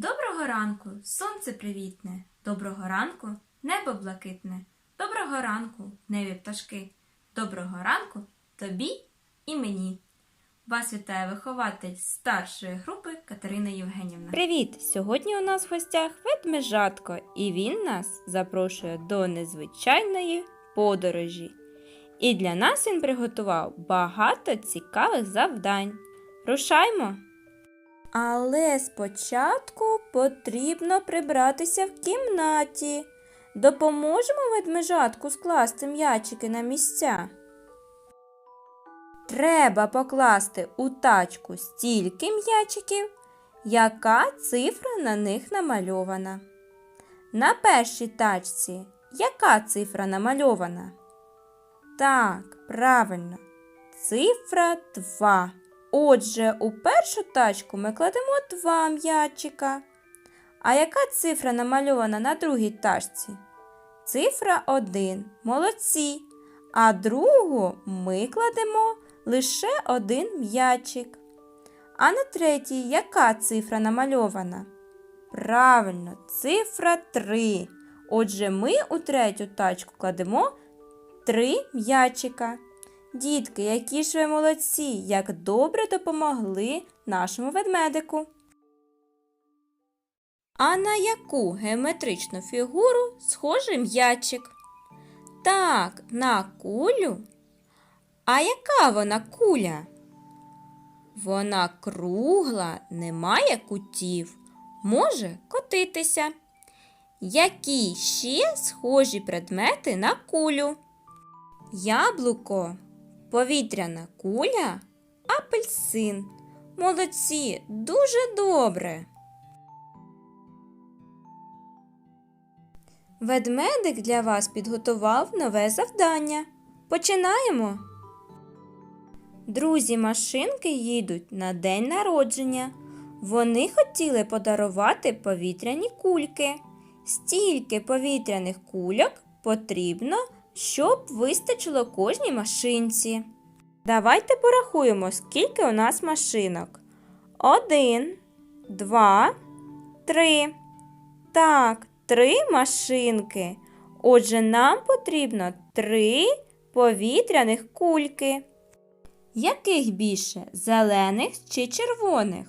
Доброго ранку, сонце привітне, доброго ранку, небо блакитне, доброго ранку, небі пташки, доброго ранку тобі і мені. Вас вітає вихователь старшої групи Катерина Євгенівна. Привіт! Сьогодні у нас в гостях ведмежатко, і він нас запрошує до незвичайної подорожі. І для нас він приготував багато цікавих завдань. Рушаймо! Але спочатку потрібно прибратися в кімнаті. Допоможемо ведмежатку скласти м'ячики на місця. Треба покласти у тачку стільки м'ячиків, яка цифра на них намальована. На першій тачці яка цифра намальована? Так, правильно, цифра 2. Отже, у першу тачку ми кладемо два м'ячика. А яка цифра намальована на другій тачці? Цифра 1. Молодці. А другу ми кладемо лише один м'ячик. А на третій яка цифра намальована? Правильно, цифра 3. Отже, ми у третю тачку кладемо три м'ячика. Дітки, які ж ви молодці, як добре допомогли нашому ведмедику. А на яку геометричну фігуру схожий м'ячик? Так, на кулю. А яка вона куля? Вона кругла, не має кутів, може котитися. Які ще схожі предмети на кулю? Яблуко, повітряна куля, апельсин. Молодці, дуже добре. Ведмедик для вас підготував нове завдання. Починаємо. Друзі машинки їдуть на день народження. Вони хотіли подарувати повітряні кульки. Стільки повітряних кульок потрібно, щоб вистачило кожній машинці. Давайте порахуємо, скільки у нас машинок. Один, два, три. Так, три машинки. Отже, нам потрібно три повітряних кульки. Яких більше? Зелених чи червоних?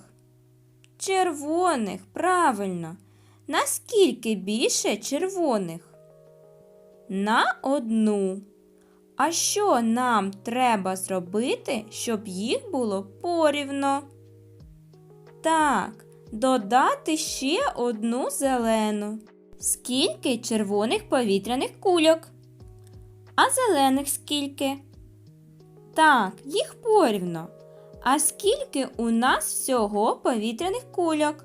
Червоних, правильно. Наскільки більше червоних? На одну. А що нам треба зробити, щоб їх було порівно? Так, додати ще одну зелену. Скільки червоних повітряних кульок? А зелених скільки? Так, їх порівно. А скільки у нас всього повітряних кульок?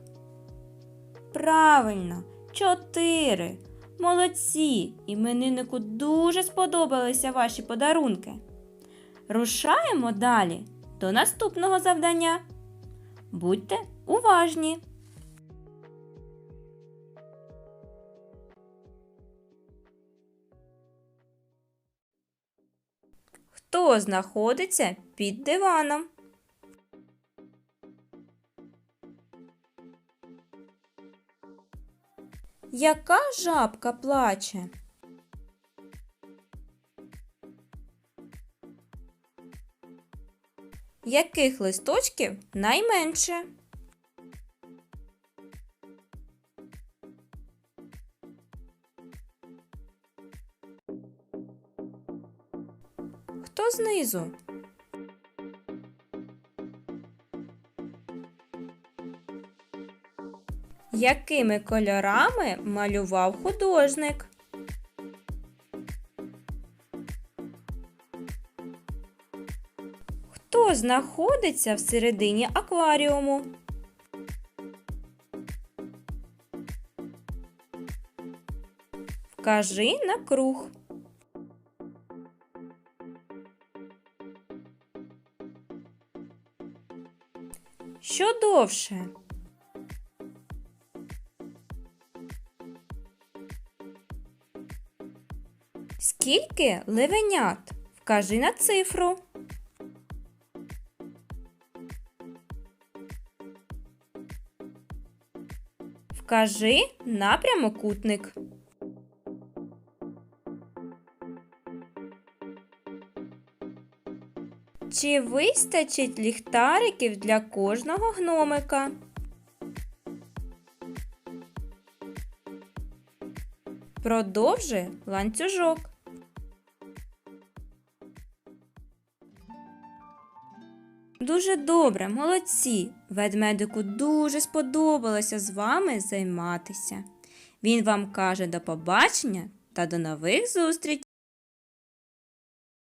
Правильно, чотири. Молодці! Імениннику дуже сподобалися ваші подарунки. Рушаємо далі до наступного завдання. Будьте уважні! Хто знаходиться під диваном? Яка жабка плаче? Яких листочків найменше? Хто знизу? Якими кольорами малював художник? Хто знаходиться всередині акваріуму? Вкажи на круг. Що довше? Скільки левенят? Вкажи на цифру. Вкажи на прямокутник. Чи вистачить ліхтариків для кожного гномика? Продовжи ланцюжок. Дуже добре, молодці. Ведмедику дуже сподобалося з вами займатися. Він вам каже до побачення та до нових зустрічей!